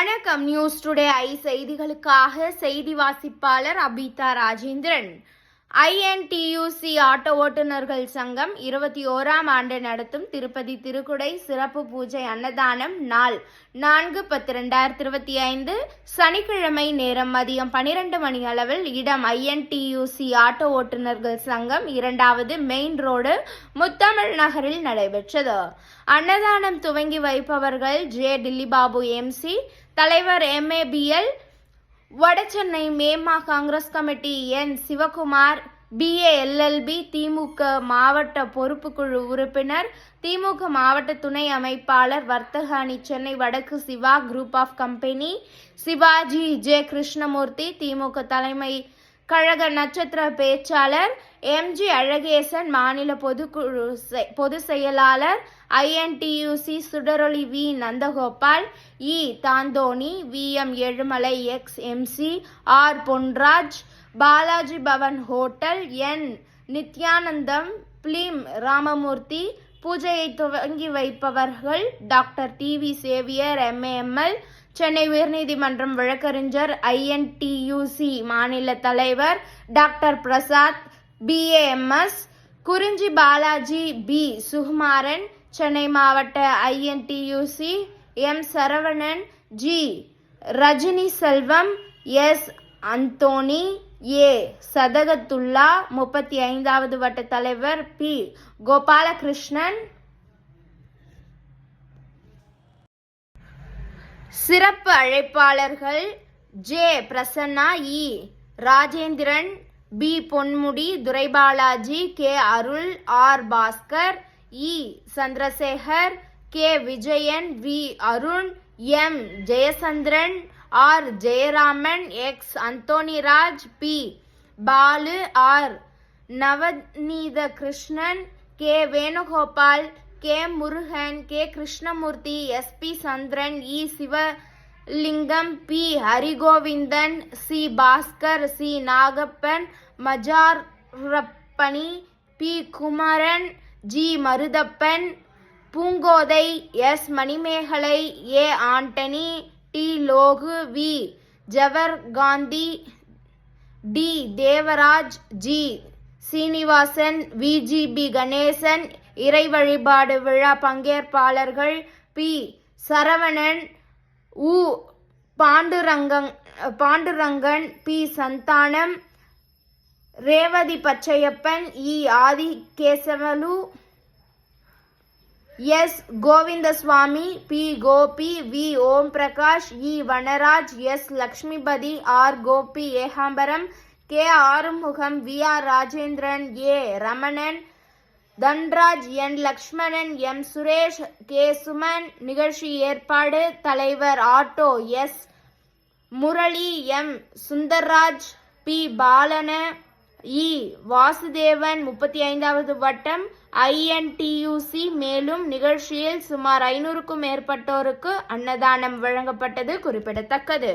வணக்கம். News today I செய்திகளுக்காக செய்தி வாசிப்பாளர் அபிதா ராஜேந்திரன். ஐஎன்டியூசி ஆட்டோ ஓட்டுநர்கள் சங்கம் இருபத்தி ஓராம் ஆண்டு நடத்தும் திருப்பதி திருக்குடை சிறப்பு பூஜை அன்னதானம் நாள் நான்கு பத்து ரெண்டாயிரத்தி இருபத்தி ஐந்து சனிக்கிழமை நேரம் மதியம் பனிரெண்டு மணி அளவில் இடம் ஐஎன்டியூசி ஆட்டோ ஓட்டுநர்கள் சங்கம் இரண்டாவது மெயின் ரோடு முத்தமிழ் நகரில் நடைபெற்றது. அன்னதானம் துவங்கி வைப்பவர்கள் ஜே டில்லிபாபு எம்சி தலைவர் எம்ஏபிஎல் வடசென்னை மேமா Congress committee N Sivakumar BA LLB DMK மாவட்ட பொறுப்புக்குழு உறுப்பினர் திமுக மாவட்ட துணை அமைப்பாளர் வர்த்தக அணி சென்னை வடக்கு Siva group of company Sivaji J Krishnamurthy DMK தலைமை கழக நட்சத்திர பேச்சாளர் எம்ஜி அழகேசன் மாநில பொதுக்குழு செ- செயலாளர் INTUC Sudaroli V. Nandagopal E. Thanthoni V. M. Ezhumalai ex. MC R. Ponraj Balaji Bhavan hotel N. Nithyanandam film Ramamoorthy பூஜையை துவங்கி வைப்பவர்கள் doctor T. V. Xavier MAML Chennai உயர்நீதிமன்றம் வழக்கறிஞர் ஐஎன்டியூசி மாநில தலைவர் டாக்டர் பிரசாத் பிஏஎம்எஸ் குறிஞ்சி பாலாஜி பி சுகுமாரன் சென்னை மாவட்ட INTUC M Saravanan G Rajini Selvam S Anthony A Sadhathullah முப்பத்தி ஐந்தாவது வட்ட தலைவர் பி கோபாலகிருஷ்ணன் சிறப்பு அழைப்பாளர்கள் J Prasanna E Rajendran P Ponmudi Duraibalaji K Arul R Bhaskar E Chandrasekar K Vijayan V Arun M Jayachandran R Jayaraman X Antonyraj P Balu R Navaneetha Krishnan K Venugopal K. Murugan K. Krishnamoorthy SP Chandran E. Sivalingam P. Harigovindan C. Bhaskar C. Nagappan மஜாரப்பணி P. Kumaran G. Maruthappan Poongothai S. Manimegalai A. Antony T. Logu V. Jawahar Gandhi T. Devaraj G. Srinivasan VGP Ganesan இறை வழிபாடு விழா பங்கேற்பாளர்கள் P. Saravanan உ. Pandurangan Pandurangan P. Santhanam Revathi Pachaiyappan E. Adikesavalu S. Govindaswamy P. Gopi V. Om Prakash E. Vanaraj S. Lakshmipathi R. Gopi Ekambaram K. Arumugam V. R. Rajendran A. Ramanan Dhanraj N. Lakshmanan M. Suresh K. Suman நிகழ்ச்சி ஏற்பாடு தலைவர் auto S. Murali M. Sundarraj P. Balan E. Vasudevan முப்பத்தி ஐந்தாவது வட்டம் INTUC மேலும் நிகழ்ச்சியில் சுமார் ஐநூறுக்கும் மேற்பட்டோருக்கு அன்னதானம் வழங்கப்பட்டது குறிப்பிடத்தக்கது.